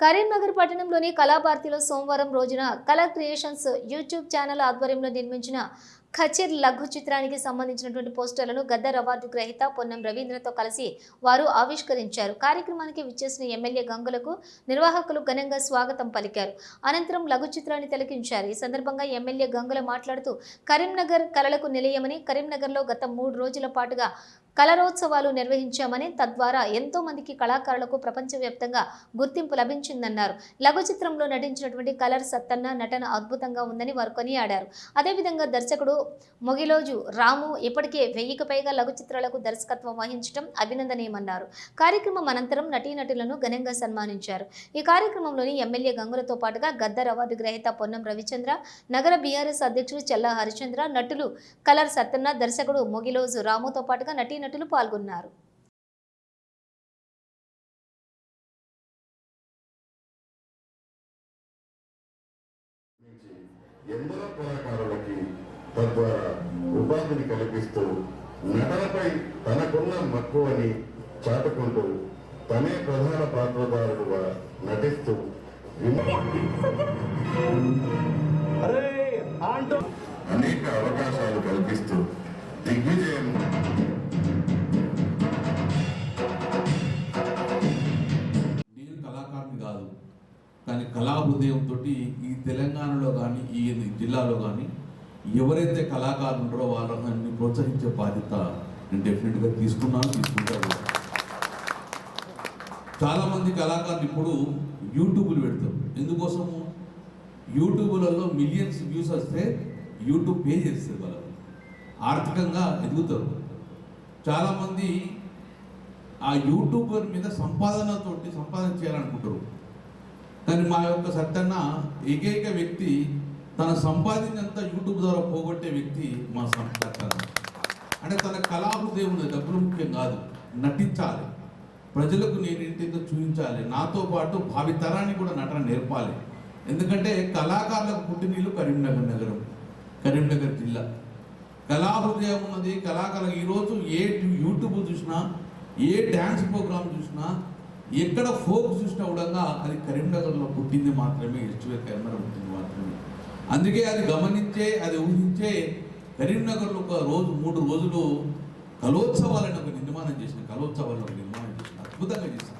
కరీంనగర్ పట్టణంలోని కళాభారతిలో సోమవారం రోజున కళా క్రియేషన్స్ యూట్యూబ్ ఛానల్ ఆధ్వర్యంలో నిర్మించిన ఖచ్చిర్ లఘు చిత్రానికి సంబంధించినటువంటి పోస్టర్లను గద్దర్ అవార్డు గ్రహీత పొన్నం రవీంద్రతో కలిసి వారు ఆవిష్కరించారు. కార్యక్రమానికి విచ్చేసిన ఎమ్మెల్యే గంగులకు నిర్వాహకులు ఘనంగా స్వాగతం పలికారు. అనంతరం లఘు చిత్రాన్ని తిలకించారు. ఈ సందర్భంగా ఎమ్మెల్యే గంగుల మాట్లాడుతూ కరీంనగర్ కళలకు నిలయమని కరీంనగర్లో గత మూడు రోజుల పాటుగా కళారోత్సవాలు నిర్వహించామని తద్వారా ఎంతో మందికి కళాకారులకు ప్రపంచవ్యాప్తంగా గుర్తింపు లభించిందన్నారు. లఘు చిత్రంలో నటించినటువంటి కలర్ సత్తన్న నటన అద్భుతంగా ఉందని వారు కొనియాడారు. అదేవిధంగా దర్శకుడు మొగిలోజు రాము ఇప్పటికే వెయ్యికి పైగా లఘు చిత్రాలకు దర్శకత్వం వహించడం అభినందనీయమన్నారు. కార్యక్రమం అనంతరం నటీనటులను ఘనంగా సన్మానించారు. ఈ కార్యక్రమంలోని ఎమ్మెల్యే గంగులతో పాటుగా గద్దర్ అవార్డు గ్రహీత పొన్నం రవిచంద్ర నగర బీఆర్ఎస్ అధ్యక్షుడు చెల్లా హరిచంద్ర నటులు కలర్ సత్తన్న దర్శకుడు మొగిలోజు రాముతో పాటుగా నటీనటులు పాల్గొన్నారు కళాకారులకి తద్వారా ఉపాధిని కల్పిస్తూ నటనపై తనకున్న మక్కువని చాటుకుంటూ తనే ప్రధాన పాత్రధారుడుగా నటిస్తూ అనేక అవకాశాలు కల్పిస్తూ కానీ కళా హృదయంతో ఈ తెలంగాణలో కానీ ఈ జిల్లాలో కానీ ఎవరైతే కళాకారులు ఉంటారో వాళ్ళని ప్రోత్సహించే బాధ్యత నేను డెఫినెట్గా తీసుకున్నాను తీసుకుంటాను. చాలామంది కళాకారులు ఇప్పుడు యూట్యూబ్లు పెడతారు. ఎందుకోసము? యూట్యూబ్లలో మిలియన్స్ వ్యూస్ వస్తే యూట్యూబ్ పే చేస్తారు వాళ్ళకు. ఆర్థికంగా ఎదుగుతారు. చాలామంది ఆ యూట్యూబర్ మీద సంపాదనతోటి సంపాదన చేయాలనుకుంటారు. కానీ మా యొక్క సత్యన్న ఏకైక వ్యక్తి తన సంపాదించినంత యూట్యూబ్ ద్వారా పోగొట్టే వ్యక్తి మా సత్యన్న. అంటే తన కళాహృదయం ఉంది డబ్బులు ముఖ్యం కాదు నటించాలి. ప్రజలకు నేను ఏంటిదో చూపించాలి నాతో పాటు భావితరాన్ని కూడా నటన నేర్పాలి. ఎందుకంటే కళాకారులకు పుట్టినీళ్ళు కరీంనగర్ నగరం కరీంనగర్ జిల్లా. కళాహృదయం ఉన్నది కళాకారులకు ఈరోజు ఏ యూట్యూబ్ చూసినా ఏ డ్యాన్స్ ప్రోగ్రామ్ చూసినా ఎక్కడ ఫోక్ చూసినా కూడా అది కరీంనగర్లో పుట్టింది మాత్రమే ఎస్టువే కరీంనగర్ పుట్టింది మాత్రమే. అందుకే అది గమనించే అది ఊహించే కరీంనగర్లో ఒక రోజు మూడు రోజులు కలోత్సవాలను ఒక నిర్మాణం చేసిన కలోత్సవాలను ఒక నిర్మాణం చేసిన అద్భుతంగా చేసిన